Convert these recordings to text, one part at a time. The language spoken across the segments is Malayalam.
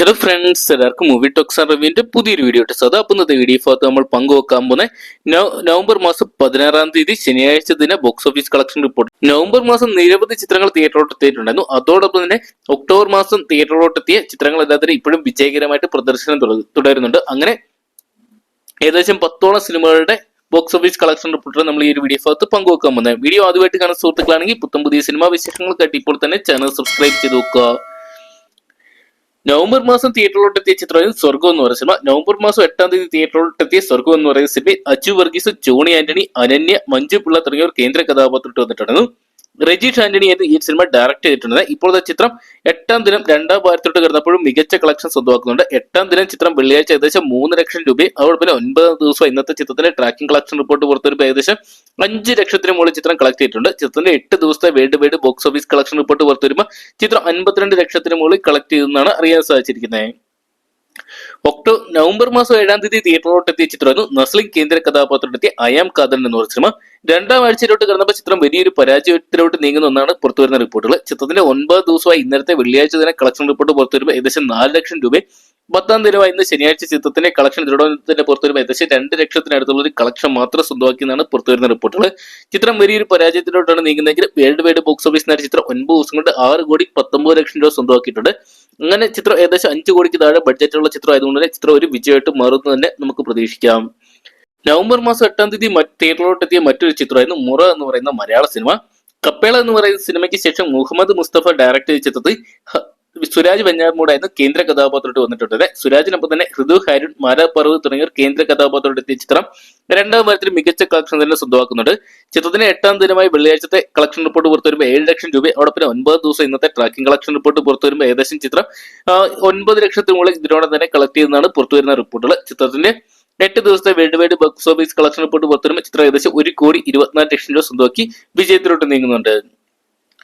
ഹലോ ഫ്രണ്ട്സ് എല്ലാവർക്കും മൂവി ടോക്സ് ആൻഡ് റിവ്യൂവിന്റെ പുതിയൊരു വീഡിയോ ഇട്ട് സദാ അപ്പം ഇന്നത്തെ വീഡിയോ ഭാഗത്ത് നമ്മൾ പങ്കുവെക്കാൻ പോകുന്ന നവംബർ മാസം പതിനാറാം തീയതി ശനിയാഴ്ച ദിന box office collection report November മാസം നിരവധി ചിത്രങ്ങൾ തിയേറ്ററിലോട്ട് എത്തിയിട്ടുണ്ടായിരുന്നു. അതോടൊപ്പം തന്നെ ഒക്ടോബർ മാസം തിയേറ്ററിലോട്ട് എത്തിയ ചിത്രങ്ങൾ എല്ലാത്തിനും ഇപ്പോഴും വിജയകരമായിട്ട് പ്രദർശനം തുടരുന്നുണ്ട്. അങ്ങനെ ഏകദേശം പത്തോളം സിനിമകളുടെ ബോക്സ് ഓഫീസ് കളക്ഷൻ റിപ്പോർട്ട് നമ്മൾ ഈ ഒരു വീഡിയോ ഭാഗത്ത് പങ്കുവെക്കാൻ പോകുന്നത്. വീഡിയോ ആദ്യമായിട്ട് കാണുന്ന സുഹൃത്തുക്കളാണെങ്കിൽ പുത്തം പുതിയ സിനിമാ വിശേഷങ്ങൾക്കായിട്ട് ഇപ്പോൾ തന്നെ ചാനൽ സബ്സ്ക്രൈബ് ചെയ്ത് നോക്കുക നവംബർ മാസം തിയേറ്ററിലോട്ട് എത്തിയ ചിത്രമാണ് സ്വർഗം എന്ന് പറയുന്ന സിനിമ. നവംബർ മാസം എട്ടാം തീയതി തിയേറ്ററിലോട്ട് എത്തിയ സ്വർഗം എന്ന് പറയുന്ന സിനിമയിൽ അച്ചു വർഗീസ് ജോണി ആന്റണി അനന്യ മഞ്ജു പിള്ള തുടങ്ങിയവർ കേന്ദ്ര കഥാപാത്രത്തിൽ വന്നിട്ടുണ്ടായിരുന്നു. രജീഷ് ആന്റണി ഈ സിനിമ ഡയറക്ട് ചെയ്തിട്ടുണ്ട് ഇപ്പോഴത്തെ ചിത്രം എട്ടാം ദിനം രണ്ടാം വാരത്തോട്ട് കിടന്നപ്പോഴും മികച്ച കളക്ഷൻ സ്വന്തമാക്കുന്നുണ്ട്. എട്ടാം ദിനം ചിത്രം വെള്ളിയാഴ്ച ഏകദേശം മൂന്ന് ലക്ഷം രൂപയും അതോടൊപ്പം ഒൻപതാം ദിവസം ഇന്നത്തെ ചിത്രത്തിന്റെ ട്രാക്കിംഗ് കളക്ഷൻ റിപ്പോർട്ട് പുറത്തുവരുമ്പോൾ ഏകദേശം അഞ്ച് ലക്ഷത്തിന് മുകളിൽ ചിത്രം കളക്ട് ചെയ്തിട്ടുണ്ട്. ചിത്രത്തിന്റെ എട്ട് ദിവസത്തെ world wide box office collection report പുറത്തുവരുമ്പോൾ ചിത്രം അൻപത്തിരണ്ട് ലക്ഷത്തിന് മുകളിൽ കളക്ട് ചെയ്തെന്നാണ് അറിയാൻ സാധിച്ചിരിക്കുന്നത്. ഒക്ടോ നവംബർ മാസം ഏഴാം തീയതി തിയേറ്ററിലോട്ട് എത്തിയ ചിത്രമായിരുന്നു നസ്ലിം കേന്ദ്ര കഥാപാത്രത്തിലെത്തിയ അയാം കാതൽ എന്ന് പറഞ്ഞ സിനിമ. രണ്ടാം ആഴ്ചയിലോട്ട് കടന്നപ്പോൾ ചിത്രം വലിയൊരു പരാജയത്തിലോട്ട് നീങ്ങുന്ന ഒന്നാണ് പുറത്തുവരുന്ന റിപ്പോർട്ടുകൾ. ചിത്രത്തിന്റെ ഒൻപത് ദിവസമായി ഇന്നലത്തെ വെള്ളിയാഴ്ച തന്നെ കളക്ഷൻ റിപ്പോർട്ട് പുറത്തുവരുമ്പോൾ ഏകദേശം നാല് ലക്ഷം രൂപ പത്താം തീയതി ഇന്ന് ശനിയാഴ്ച ചിത്രത്തിന്റെ കളക്ഷൻ ദൃഢത്തിന്റെ പുറത്തുവരുമ്പോൾ ഏകദേശം രണ്ട് ലക്ഷത്തിനടുത്തുള്ള ഒരു കളക്ഷൻ മാത്രം സ്വന്തമാക്കിയെന്നാണ് പുറത്തുവരുന്ന റിപ്പോർട്ടുകൾ. ചിത്രം വലിയൊരു പരാജയത്തിലോട്ടാണ് നീങ്ങുന്നതെങ്കിൽ വേൾഡ് വൈഡ് ബോക്സ് ഓഫീസ് നേരെ ചിത്രം ഒൻപത് ദിവസം കൊണ്ട് ആറ് കോടി പത്തൊമ്പത് ലക്ഷം രൂപ സ്വന്തമാക്കിയിട്ടുണ്ട്. അങ്ങനെ ചിത്രം ഏകദേശം അഞ്ച് കോടിക്ക് താഴെ ബഡ്ജറ്റുള്ള ചിത്രം ആയതുകൊണ്ട് തന്നെ ചിത്രം ഒരു വിജയമായിട്ട് മാറുന്നു തന്നെ നമുക്ക് പ്രതീക്ഷിക്കാം. നവംബർ മാസം എട്ടാം തീയതി തിയേറ്ററിലോട്ടെത്തിയ മറ്റൊരു ചിത്രമായിരുന്നു മുറ എന്ന് പറയുന്ന മലയാള സിനിമ. കപ്പേള എന്ന് പറയുന്ന സിനിമയ്ക്ക് ശേഷം മുഹമ്മദ് മുസ്തഫ ഡയറക്ട് ചെയ്ത ചിത്രത്തിൽ സുരാജ് വെഞ്ഞാറമൂടായിരുന്നു കേന്ദ്ര കഥാപാത്രമായിട്ട് വന്നിട്ടുണ്ട്. സുരാജിനൊപ്പം തന്നെ ഹൃദു ഹാരുൺ മാരാ തുടങ്ങിയവർ കേന്ദ്ര കഥാപാത്രമായിട്ട് എത്തിയ ചിത്രം രണ്ടാം വാരത്തിൽ മികച്ച കളക്ഷൻ തന്നെ സ്വന്തമാക്കുന്നുണ്ട്. ചിത്രത്തിന് എട്ടാം ദിനമായി വെള്ളിയാഴ്ചത്തെ കളക്ഷൻ റിപ്പോർട്ട് പുറത്തു വരുമ്പോൾ ഏഴ് ലക്ഷം രൂപ അവിടെ പിന്നെ ഒൻപത് ദിവസം ഇന്നത്തെ ട്രാക്കിംഗ് കളക്ഷൻ റിപ്പോർട്ട് പുറത്തു വരുമ്പോൾ ഏകദേശം ചിത്രം ഒൻപത് ലക്ഷത്തിന് മുകളിൽ ഇതിനോടെ തന്നെ കളക്ട് ചെയ്യുന്നതാണ് പുറത്തുവരുന്ന റിപ്പോർട്ടുകൾ. ചിത്രത്തിന്റെ എട്ട് ദിവസത്തെ world wide box office collection report പുറത്തുവരുമ്പോൾ ചിത്രം ഏകദേശം ഒരു കോടി ഇരുപത്തിനാല് ലക്ഷം രൂപ സ്വന്തമാക്കി വിജയത്തിലോട്ട് നീങ്ങുന്നുണ്ട്.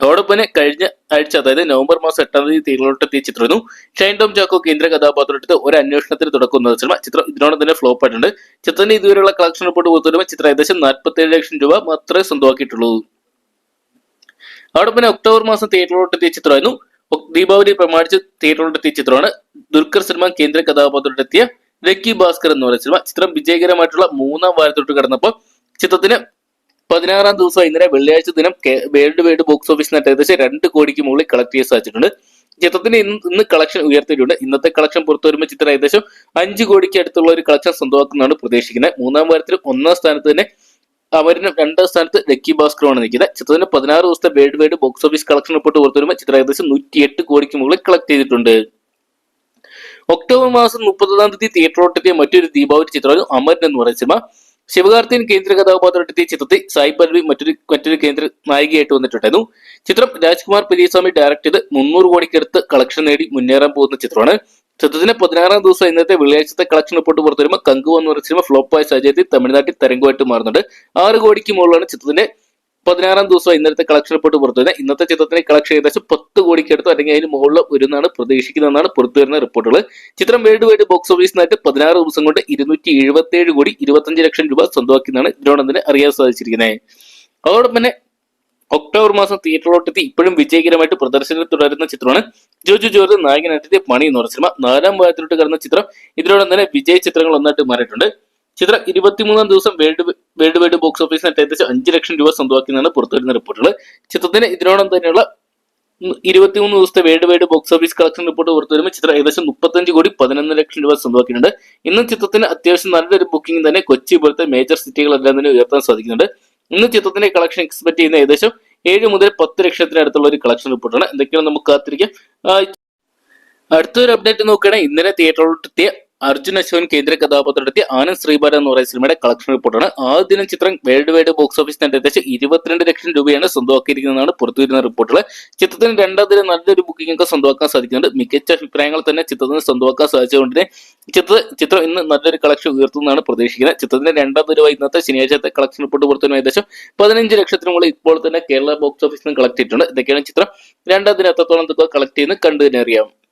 അതോടൊപ്പം തന്നെ കഴിഞ്ഞ ആഴ്ച അതായത് നവംബർ മാസം എട്ടാം തീയതി എത്തിയ ചിത്രമായിരുന്നു ഷൈൻ ടോം ചാക്കോ കേന്ദ്ര കഥാപാത്രത്തിൽ ഒരു അന്വേഷണത്തിന് തുടക്കം എന്ന സിനിമ. ചിത്രം ഇതിനോട് തന്നെ ഫ്ലോപ്പ് ആയിട്ടുണ്ട്. ചിത്രത്തിന്റെ ഇതുവരെയുള്ള കളക്ഷൻ റിപ്പോർട്ട് പുറത്തുവരുമ്പോൾ ചിത്രം ഏകദേശം നാൽപ്പത്തി ലക്ഷം രൂപ മാത്രമേ സ്വന്തമാക്കിയിട്ടുള്ളൂ. അതോടൊപ്പം തന്നെ ഒക്ടോബർ മാസം തിയേറ്ററിലോട്ട് എത്തിയ ചിത്രമായിരുന്നു ദീപാവലി പ്രമാണിച്ച് തിയേറ്ററിലോട്ട് എത്തിയ ചിത്രമാണ് ദുൽഖർ സിനിമ കേന്ദ്ര കഥാപാത്രത്തിലെത്തിയ ലക്കി ഭാസ്കർ എന്ന് പറയുന്ന സിനിമ. ചിത്രം വിജയകരമായിട്ടുള്ള മൂന്നാം വാരത്തോട്ട് കടന്നപ്പോൾ ചിത്രത്തിന് പതിനാറാം ദിവസം ഇന്നലെ വെള്ളിയാഴ്ച ദിനം വേൾഡ് വൈഡ് ബോക്സ് ഓഫീസിനായിട്ട് ഏകദേശം രണ്ട് കോടിക്ക് മുകളിൽ കളക്ട് ചെയ്യാൻ സാധിച്ചിട്ടുണ്ട്. ചിത്രത്തിന് ഇന്ന് ഇന്ന് കളക്ഷൻ ഉയർത്തിയിട്ടുണ്ട്. ഇന്നത്തെ കളക്ഷൻ പുറത്തു വരുമ്പോൾ ചിത്രം ഏകദേശം അഞ്ച് കോടിക്ക് അടുത്തുള്ള ഒരു കളക്ഷൻ സ്വന്തമാക്കുന്നതാണ് പ്രതീക്ഷിക്കുന്നത്. മൂന്നാം വാരത്തിൽ ഒന്നാം സ്ഥാനത്ത് തന്നെ അവരിന് രണ്ടാം സ്ഥാനത്ത് ലക്കി ഭാസ്കറുമാണ് നിൽക്കുന്നത്. ചിത്രത്തിന് പതിനാറ് ദിവസത്തെ world wide box office collection report പുറത്തു വരുമ്പോൾ ചിത്രം ഏകദേശം നൂറ്റിയെട്ട് കോടിക്ക് മുകളിൽ കളക്ട് ചെയ്തിട്ടുണ്ട്. ഒക്ടോബർ മാസം മുപ്പത്തൊന്നാം തീയതി തിയേറ്ററോട്ടെത്തിയ മറ്റൊരു ദീപാവലി ചിത്രമായിരുന്നു അമരൻ എന്ന് പറയുന്ന സിനിമ. ശിവകാർത്തിയൻ കേന്ദ്ര കഥാപാത്രത്തിൽ ചിത്രത്തിൽ സായി പല്ലവി മറ്റൊരു മറ്റൊരു കേന്ദ്ര നായികയായിട്ട് വന്നിട്ടുണ്ടായിരുന്നു. ചിത്രം രാജ്കുമാർ പെരിയസ്വാമി ഡയറക്ട് ചെയ്ത് മുന്നൂറ് കോടിക്കടുത്ത് കളക്ഷൻ നേടി മുന്നേറാൻ പോകുന്ന ചിത്രമാണ്. ചിത്രത്തിന്റെ പതിനാറാം ദിവസം ഇന്നത്തെ വെള്ളിയാഴ്ചത്തെ കളക്ഷൻ റിപ്പോർട്ട് പുറത്തു വരുമ്പോൾ കങ്കു എന്ന് പറയുന്ന സിനിമ ഫ്ലോപ്പായ സാഹചര്യത്തിൽ തമിഴ്നാട്ടിൽ തരംഗമായിട്ട് മാറുന്നുണ്ട്. ആറ് കോടിക്ക് മുകളിലാണ് ചിത്രത്തിന്റെ പതിനാറാം ദിവസം ഇന്നലത്തെ കളക്ഷൻ റിപ്പോർട്ട് പുറത്തു വരുന്നത്. ഇന്നത്തെ ചിത്രത്തിന്റെ കളക്ഷൻ ഏകദേശം പത്ത് കോടിക്ക് അടുത്ത് അല്ലെങ്കിൽ അതിന് മുകളിൽ വരുന്നതാണ് പ്രതീക്ഷിക്കുന്നതെന്നാണ് പുറത്തു വരുന്ന റിപ്പോർട്ടുകൾ ചിത്രം വേൾഡ് വൈഡ് ബോക്സ് ഓഫീസിനായിട്ട് പതിനാറ് ദിവസം കൊണ്ട് ഇരുന്നൂറ്റി എഴുപത്തി ഏഴ് കോടി ഇരുപത്തഞ്ച് ലക്ഷം രൂപ സ്വന്തമാക്കിയെന്നാണ് ഇതിനോടൊപ്പം അറിയാൻ സാധിച്ചിരിക്കുന്നത്. അതോടൊപ്പം തന്നെ ഒക്ടോബർ മാസം തിയേറ്ററിലോട്ടെത്തി ഇപ്പോഴും വിജയകരമായിട്ട് പ്രദർശനം തുടരുന്ന ചിത്രമാണ് ജോജു ജോർജ് നായകനായിട്ടെത്തിയ പണി എന്ന് പറഞ്ഞ സിനിമ. നാലാം ഭാഗത്തിലോട്ട് കടന്ന ചിത്രം ഇതിനോടൊപ്പം തന്നെ വിജയ ചിത്രങ്ങൾ ഒന്നായിട്ട് മാറിയിട്ടുണ്ട്. ചിത്രം ഇരുപത്തിമൂന്നാം ദിവസം വേൾഡ് വേൾഡ് വൈഡ് ബോക്സ് ഓഫീസിനായിട്ട് ഏകദേശം അഞ്ച് ലക്ഷം രൂപ സ്വന്തമാക്കിയെന്നാണ് പുറത്തുവരുന്ന റിപ്പോർട്ടുകൾ. ചിത്രത്തിന് ഇതിനോടൊപ്പം തന്നെയുള്ള ഇരുപത്തിമൂന്ന് ദിവസത്തെ world wide box office collection report പുറത്തു വരുമ്പോൾ ചിത്രം ഏകദേശം മുപ്പത്തഞ്ച് കോടി പതിനൊന്ന് ലക്ഷം രൂപ സ്വന്തമാക്കിയിട്ടുണ്ട്. ഇന്നും ചിത്രത്തിന് അത്യാവശ്യം നല്ലൊരു ബുക്കിംഗ് തന്നെ കൊച്ചി പോലത്തെ മേജർ സിറ്റികളെല്ലാം തന്നെ ഉയർത്താൻ സാധിക്കുന്നുണ്ട്. ഇന്ന് ചിത്രത്തിന്റെ കളക്ഷൻ എക്സ്പെക്ട് ചെയ്യുന്ന ഏകദേശം ഏഴ് മുതൽ പത്ത് ലക്ഷത്തിനടുത്തുള്ള ഒരു കളക്ഷൻ റിപ്പോർട്ടാണ്. എന്തൊക്കെയാണ് നമുക്ക് കാത്തിരിക്കാം? അടുത്തൊരു അപ്ഡേറ്റ് നോക്കുകയാണെങ്കിൽ ഇന്നലെ തിയേറ്ററിലെത്തിയ അർജുൻ അശോകൻ കേന്ദ്ര കഥാപാത്രത്തെ ആനന്ദ് ശ്രീബാല എന്ന് പറയുന്ന സിനിമയുടെ കളക്ഷൻ റിപ്പോർട്ടാണ്. ആദ്യ ദിനം ചിത്രം വേൾഡ് വൈഡ് ബോക്സ് ഓഫീസിന് ഏകദേശം ഇരുപത്തിരണ്ട് ലക്ഷം രൂപയാണ് സ്വന്തമാക്കിയിരിക്കുന്നതാണ് പുറത്തുവരുന്ന റിപ്പോർട്ടുകൾ. ചിത്രത്തിന് രണ്ടാം ദിനം നല്ലൊരു ബുക്കിംഗ് ഒക്കെ സ്വന്തമാക്കാൻ സാധിക്കുന്നുണ്ട്. മികച്ച അഭിപ്രായങ്ങൾ തന്നെ ചിത്രത്തിന് സ്വന്തമാക്കാൻ സാധിച്ചുകൊണ്ട് ചിത്ര ചിത്രം ഇന്ന് നല്ലൊരു കളക്ഷൻ ഉയർത്തുന്നതാണ് പ്രതീക്ഷിക്കുന്നത്. ചിത്രത്തിന്റെ രണ്ടാം ദിനമായി ഇന്നത്തെ ശനിയാഴ്ചത്തെ കളക്ഷൻ റിപ്പോർട്ട് പുറത്തുവരുന്ന ഏകദേശം പതിനഞ്ച് ലക്ഷത്തിന് മുകളിൽ ഇപ്പോൾ തന്നെ കേരള ബോക്സ് ഓഫീസിൽ നിന്ന് കളക്ട് ചെയ്തിട്ടുണ്ട്. ഇതൊക്കെയാണ് ചിത്രം. രണ്ടാം ദിനം എത്രത്തോളം കളക്ട് ചെയ്യുന്നത് കണ്ടു തന്നെ അറിയാം.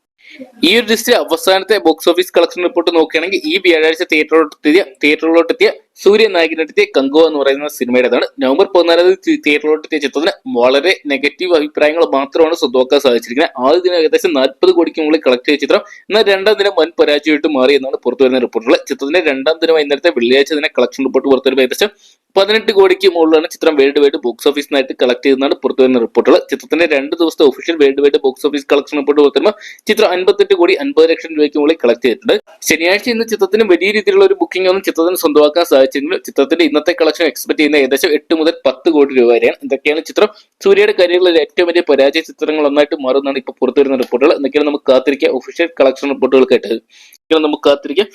ഈ ഒരു ലിസ്റ്റിൽ അവസാനത്തെ ബോക്സ് ഓഫീസ് കളക്ഷൻ റിപ്പോർട്ട് നോക്കുകയാണെങ്കിൽ ഈ വ്യാഴാഴ്ച തിയേറ്ററിലോട്ടെത്തിയ തിയേറ്ററിലോട്ടെത്തിയ സൂര്യ നായകനെടുത്തിയ കങ്കോ എന്ന് പറയുന്ന സിനിമയുടേതാണ്. നവംബർ പതിനാലാം തീയതി തിയേറ്ററിലോട്ടെത്തിയ ചിത്രത്തിന് വളരെ നെഗറ്റീവ് അഭിപ്രായങ്ങൾ മാത്രമാണ് സ്വന്തമാക്കാൻ സാധിച്ചിരിക്കുന്നത്. ആദ്യ ദിനം ഏകദേശം നാൽപ്പത് കോടിക്ക് മുകളിൽ കളക്ട് ചെയ്ത ചിത്രം. എന്നാൽ രണ്ടാം ദിനം വൻ പരാജയമായിട്ട് മാറി എന്നാണ് പുറത്തുവരുന്ന റിപ്പോർട്ടുകൾ ചിത്രത്തിന്റെ രണ്ടാം ദിനം ഇന്നലത്തെ വെള്ളിയാഴ്ച തന്നെ കളക്ഷൻ റിപ്പോർട്ട് പുറത്തുവരുമ്പോൾ ഏകദേശം പതിനെട്ട് കോടിക്ക് മുകളിലാണ് ചിത്രം വേൾഡ് വൈഡ് ബോക്സ് ഓഫീസിനായിട്ട് കളക്ട് ചെയ്തെന്നാണ് പുറത്തുവരുന്ന റിപ്പോർട്ടുകൾ ചിത്രത്തിന്റെ രണ്ട് ദിവസത്തെ official world wide box office collection report പുറത്തുവരുമ്പോൾ ചിത്രം അൻപത്തെട്ട് കോടി അൻപത് ലക്ഷം രൂപയ്ക്ക് മുകളിൽ കളക്ട് ചെയ്തിട്ടുണ്ട്. ശനിയാഴ്ച ഇന്ന് ചിത്രത്തിന് വലിയ രീതിയിലുള്ള ഒരു ബുക്കിംഗ് ഒന്നും ചിത്രത്തിന് സ്വന്തമാക്കാൻ സാധിച്ചെങ്കിലും ചിത്രത്തിന്റെ ഇന്നത്തെ കളക്ഷൻ എക്സ്പെക്ട് ചെയ്യുന്ന ഏകദേശം എട്ട് മുതൽ പത്ത് കോടി രൂപ വരെയാണ്. എന്തൊക്കെയാണ് ചിത്രം. സൂര്യയുടെ കരിയറിലെ ഏറ്റവും വലിയ പരാജയ ചിത്രങ്ങൾ ഒന്നായിട്ട് മാറുന്നതാണ് ഇപ്പോൾ പുറത്തുവരുന്ന റിപ്പോർട്ടുകൾ. എന്തൊക്കെയാണ് നമുക്ക് കാത്തിരിക്കുക ഒഫീഷ്യൽ കളക്ഷൻ റിപ്പോർട്ടുകൾ എന്തൊക്കെയാണ് നമുക്ക് കാത്തിരിക്കാം.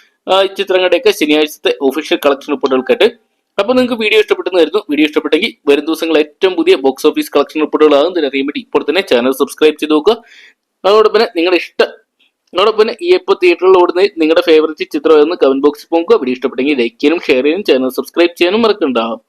ഈ ചിത്രങ്ങളുടെയൊക്കെ ശനിയാഴ്ചത്തെ ഒഫീഷ്യൽ കളക്ഷൻ റിപ്പോർട്ടുകൾ കേട്ട് അപ്പൊ നിങ്ങൾക്ക് വീഡിയോ ഇഷ്ടപ്പെട്ടെന്നായിരുന്നു. വീഡിയോ ഇഷ്ടപ്പെട്ടെങ്കിൽ വരും ദിവസങ്ങൾ ഏറ്റവും പുതിയ ബോക്സ് ഓഫീസ് കളക്ഷൻ റിപ്പോർട്ടുകൾ ആകുന്നതിന് അറിയാൻ വേണ്ടി ഇപ്പോൾ തന്നെ ചാനൽ സബ്സ്ക്രൈബ് ചെയ്ത് നോക്കുക. അതോടൊപ്പം നിങ്ങളുടെ ഇഷ്ട അതോടൊപ്പം ഈ ഇപ്പോൾ തിയേറ്ററിൽ ഓടുന്ന നിങ്ങളുടെ ഫേവറേറ്റ് ചിത്രം എന്ന് കമന്റ് ബോക്സിൽ പോകുക വീഡിയോ ഇഷ്ടപ്പെട്ടെങ്കിൽ ലൈക്ക് ചെയ്യാനും ഷെയർ ചെയ്യാനും ചാനൽ സബ്സ്ക്രൈബ് ചെയ്യാനും മറക്കണ്ടാവും